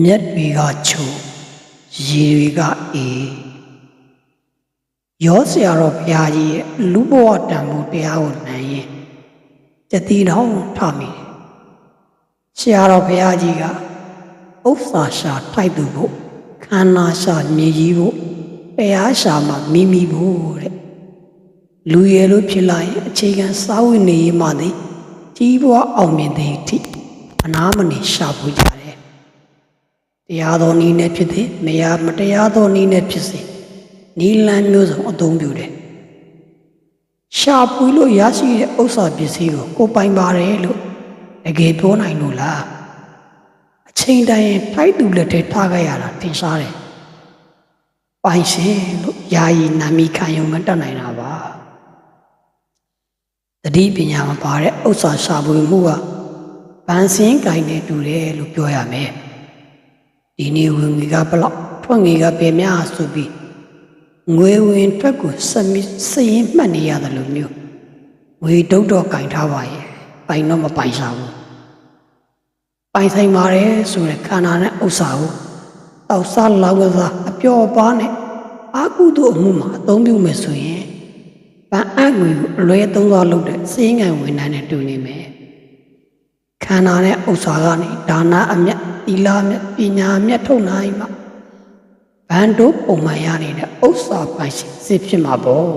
မြက်တွေကချိုရေတွေကအေးရောဆရာတော်ဘုရားကြီးရဲ့လူဘဝတန်ဖို့တရားကိုနိုင်ရင်တတိတော်ထမိတယ်ဆရာတော်ဘုရားကြီးကဥစ္စာရှာထိုက်သူဖို့ခန္ဓာရှာမြေကြီးဖို့တရားရှာမှမိမိဖို့တဲ့လူရယ်လို့ဖြစ်လာရင်အခြေခံစာဝိနေရေးမှသည်ကြီးပွားအောင်မြင်တဲ့အထိအနာမနေရှာဖို့ကြ တယ်တရားတော်နည်းနဲ့ဖြစ်သည်မယားမတရားသောနည်းနဲ့ဖြစ်စေနီလန်းမျိုးစုံအသုံးပြုတယ်ရှာပွေလို့ရရှိတဲ့ဥစ္စာပစ္စည်းကိုကိုယ်ပိုင်ပါတယ်လို့တကယ်ပြောနိုင်လို့လားအချိန်တိုင်းရင်ထိုက်သူလက်ထဲထားခဲ့ရတာထင်ရှားတယ်ပိုင်ရှင်လို့ယာယီနာမည်ခံရုံမတတ်နိုင်တာပါတတိပညာမပါတဲ့ဥစ္စာရှာပွေမှုကဗန်စင်းကင်နေတူတယ်လို့ပြောရမယ် ဒီနေ့ဝင်ငွေကဘလောက်ထွက်ငွေကပဲများဆိုပြီးငွေဝင်ထွက်ကိုစမစရင်မှတ်နေရတယ်လို့မျိုးငွေဒုတ်တော့ကင်ထားပါရဲ့ပိုင်တော့မပိုင်စားဘူးပိုင်ဆိုင်ပါတယ်ဆိုတဲ့ခန္ဓာနဲ့ဥစ္စာကိုတောက်စားလောက်ကစားအပျော်ပါနဲ့အာကုသို့အမှုမှာအသုံးပြုမယ်ဆိုရင်ဗန်အငွေကိုအလွဲသုံးသွားလုပ်တဲ့စင်းငံဝန်ထမ်းနဲ့တူနေမယ် ခန္ဓာနဲ့ဥစ္စာကနေဒါနအမြတ်သီလအမြတ်ပညာအမြတ်ထုတ်နိုင်မှာဘန္တို့ပုံမှန်ရနေတဲ့ဥစ္စာပိုင်ရှင်စစ်ဖြစ်မှာပေါ့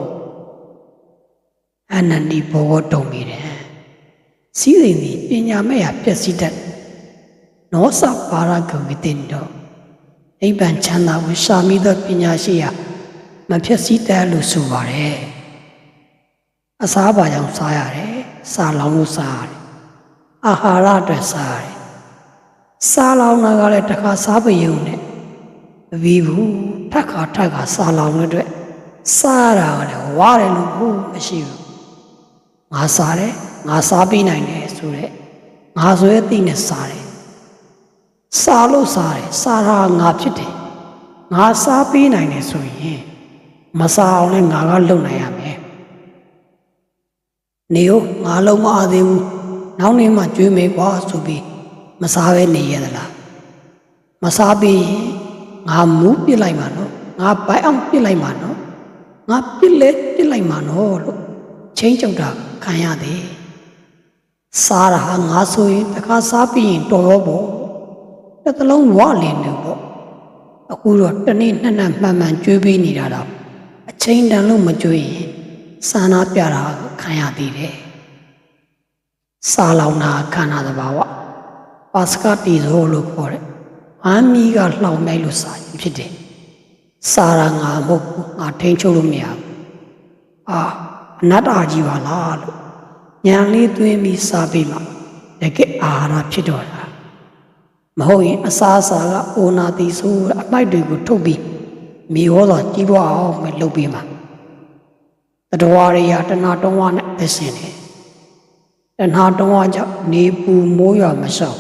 အနန္ဒီဘောတုံနေတယ်စီးစိမ်ဒီပညာမဲ့ရပျက်စီးတတ်နောစပါရဂဝိတင်တော့အိဗံချမ်းသာကိုရှာမိသောပညာရှိရာမဖြက်စီးတတ်လို့ဆိုပါတယ်အစားပါကြောင့်စားရတယ်စားလောင်းလို့စားရတယ် အာဟာရအတွက်စားရတယ်။စားလောင်တာကလည်းတစ်ခါစားပယုံနဲ့မပြီးဘူး။ထက်ခါထက်ခါစားလောင်တဲ့အတွက်စားရတာကလည်းဝရတယ်လို့ဘူးမရှိဘူး။ငါစားတယ်ငါစားပြီးနိုင်တယ်ဆိုတော့ငါဆိုရဲ့သိနဲ့စားတယ်။စားလို့စားတယ်စားတာငါဖြစ်တယ်။ငါစားပြီးနိုင်တယ်ဆိုရင်မစားအောင်လည်းငါကလုပ်နိုင်ရမယ်။နေရောငါလုံးမအားသေးဘူး။ နောက်နေ့မှကျွေးမယ်ကွာဆိုပြီးမစားပဲနေရသလား။မစားပြီးရင်ငါမူးပြစ်လိုက်မှာနော်။ငါပိုက်အောင်ပြစ်လိုက်မှာနော်။ငါပြစ်လဲပြစ်လိုက်မှာနော်လို့ချင်းကြောက်တာခံရသည်။စားတာဟာငါဆိုရင်တခါစားပြီးရင်တော်ရောပေါ့။တစ်သလုံးဝလင်းနေပေါ့။အခုတော့တနေ့နှစ်နှစ်မှန်မှန်ကျွေးပေးနေတာတော့အချိန်တန်လို့မကျွေးရင်စာနာပြတာကိုခံရသေးတယ်။ စာလောင်တာခန္ဓာသဘာဝပါစကတီဇိုလို့ခေါ်တယ်။အမီကလှောင်လိုက်လို့စာရင်ဖြစ်တယ်။စာရငါမဟုတ်ဘူးငါထိန်ချုပ်လို့မရဘူး။အာအနတ္တကြီးပါလားလို့ညာလေးသွင်းပြီးစာပြီးမှတကယ်အာဟာရဖြစ်တော့တာ။မဟုတ်ရင်အစာအစာကအိုနာတီဆိုအမိုက်တွေကိုထုတ်ပြီးမြေဟောစွာကြီးပွားအောင်မလုပ်ပြီးမှာတတော်ရရတဏှာတုံးဝနဲ့သက်ရှင်တယ် တဏှာတုံးဝကြောင့်နေပူမိုးရွာမလျှောက်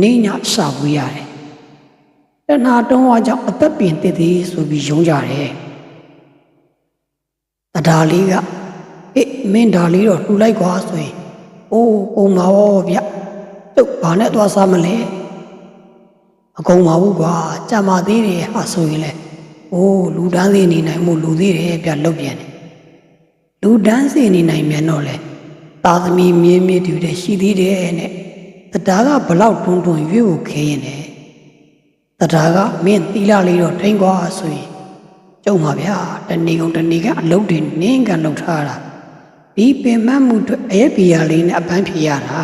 နေညရှာဝေးရတယ်တဏှာတုံးဝကြောင့်အသက်ပြင်တည်တည်ဆိုပြီးယုံကြတယ်တဒါလေးကအေးမင်းဒါလေးတော့လှူလိုက်ကွာဆိုရင်အိုးကုံပါဘောဗျတုတ်ဘာနဲ့သွားစားမလဲအကုန်ပါဘူးကွာကြံပါသေးတယ်ဟာဆိုရင်လေအိုးလူတန်းသေးနေနိုင်မှုလူသေးတယ်ဗျလုတ်ပြန်တယ်လူတန်းစီနေနိုင်မြန်တော့လေ သာသမီမြင်းမြစ်တူတဲ့ရှိသေးတယ်နဲ့တရားကဘလောက်တွန်းတွန်းရွေ့ကိုခဲရင်တယ်တရားကမင်းသီလလေးတော့ထိန်ကွာဆိုရင်ကျုံပါဗျာတဏီကုံတဏီကအလုတ်တွေနင်းကန်လောက်ထားတာဒီပင်မမှုတွေအရက်ပီယာလေးနဲ့အပန်းဖြေရတာ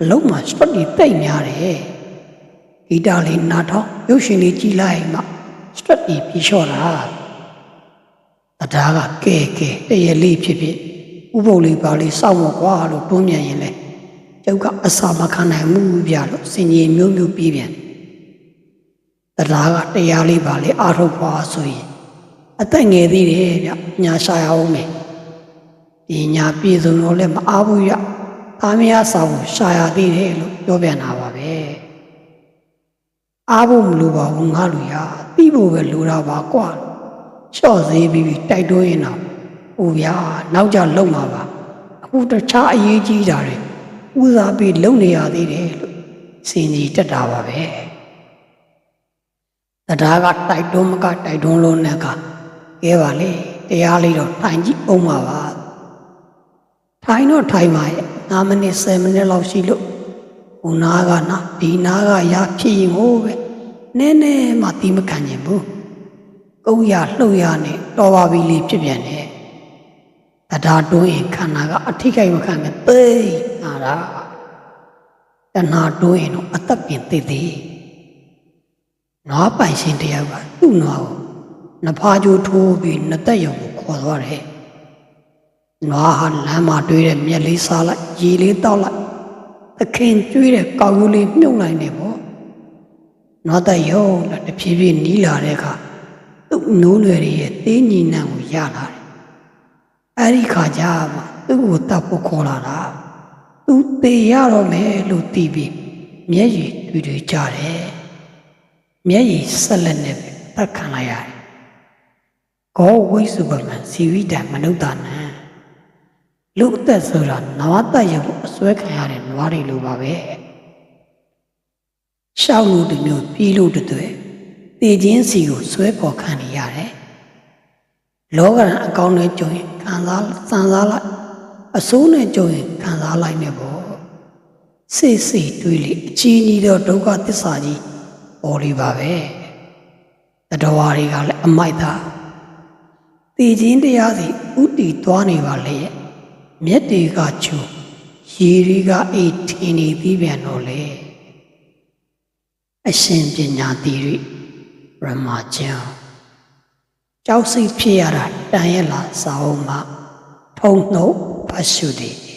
အလုံးမှာစပတ်ဒီတိတ်များတယ်ဂီတလေးနားထောင်ရုပ်ရှင်လေးကြည်လိုက်မှစပတ်ဒီပြီးလျှော့တာတရားကကဲကဲတရလေးဖြစ်ဖြစ် ဥပုပ်လေးပါလေးစောင့်မကွာလို့တွန်းမြန်ရင်လေကျုပ်ကအစာမခံနိုင်ဘူးဗျလို့စင်ကြီးမျိုးမျိုးပြီးပြန်တရားကတရားလေးပါလေးအာထုတ်ကွာဆိုရင်အသက်ငယ်သေးတယ်ဗျညာရှာရအောင်မယ်ဒီညာပြည်စုံတော့လည်းမအားဘူးရသားမယားစာကိုရှာရသေးတယ်လို့ပြောပြန်တာပါပဲအားဖို့မလိုပါဘူးငါလူရပြီးဖို့ပဲလိုတာပါကွာလျှော့သေးပြီးပြီးတိုက်တွန်းရင်တော့ ဟိုဗျာနောက်ကြလုံမှာပါအခုတခြားအရေးကြီးတာတွေဦးစားပြီးလုံနေရသေးတယ်လို့စင်ကြီးတက်တာပါပဲတရားကတိုက်တွန်းမကတိုက်တွန်းလို့နဲ့ကကဲပါလေတရားလေးတော့ထိုင်ကြည့်အောင်ပါပါထိုင်တော့ထိုင်ပါရဲ့9မိနစ်10မိနစ်လောက်ရှိလို့ဟိုနားကနာဒီနားကရဖြစ်ရင်ဟိုပဲနည်းနည်းမှတီးမခံနိုင်ဘူးကုန်းရလှုပ်ရနဲ့တော်ပါပြီလေးဖြစ်ပြန်တယ် တရားတွန်းရင်ခန္ဓာကအထိကိမခံနဲ့သိနာတာတဏှာတွန်းရင်တော့အသက်ပြင်သိသေးနွားပိုင်ရှင်တယောက်ကသူ့နွားကိုနှဖားကြိုးထိုးပြီးနှစ်သက်ရုံကိုခေါ်သွားတယ်။နွားဟာလမ်းမှာတွေ့တဲ့မြက်လေးစားလိုက်ရေလေးတောက်လိုက်သခင်ကျွေးတဲ့ကောက်ရိုးလေးမြုပ်လိုက်နေပေါ့။နွားသက်ရုံနဲ့တဖြည်းဖြည်းနီးလာတဲ့အခါသူ့နိုးလွယ်ရဲ့သေးညီနံကိုရလာတယ်။ အဲဒီခါကျမှသူ့ကိုတပ်ဖို့ခေါ်လာတာ။သူသေးရတော့မယ်လို့သိပြီးမျက်ရည်တွေ့တွေ့ကြတယ်။မျက်ရည်ဆက်လက်နဲ့ပဲတတ်ခံလိုက်ရတယ်။ဂောဝိစုပမန်ဇီဝိတံမနုဿာနံလူအသက်ဆိုတာနဝတရုပ်အစွဲခံရတဲ့နွားတွေလိုပါပဲ။ရှောက်လို့တစ်မျိုးပြီးလို့တစ်သွဲတည်ခြင်းစီကိုစွဲပေါ်ခံနေရတယ်။ လောကရန်အကောင်းနဲ့ကြုံရင်ခံစားစံစားလိုက်အဆိုးနဲ့ကြုံရင်ခံစားလိုက်နေပေါ့။စိတ်စိတ်တွေးလေအချီးကြီးတော့ဒုက္ခသစ္စာကြီးပေါ်လေးပါပဲတတော်ဝါတွေကလည်းအမိုက်သားတည်ခြင်းတရားစီဥတီသွားနေပါလေရဲ့မျက်တွေကချူရေတွေကအိတ်ထင်းနေပြီးပြန်တော့လေအရှင်ပညာတိရိရမကျန် ကြောက်စိတ်ဖြစ်ရတာတန်ရက်လာစာအုံးမှာထုံနှုတ်ဖတ်ရှုတယ်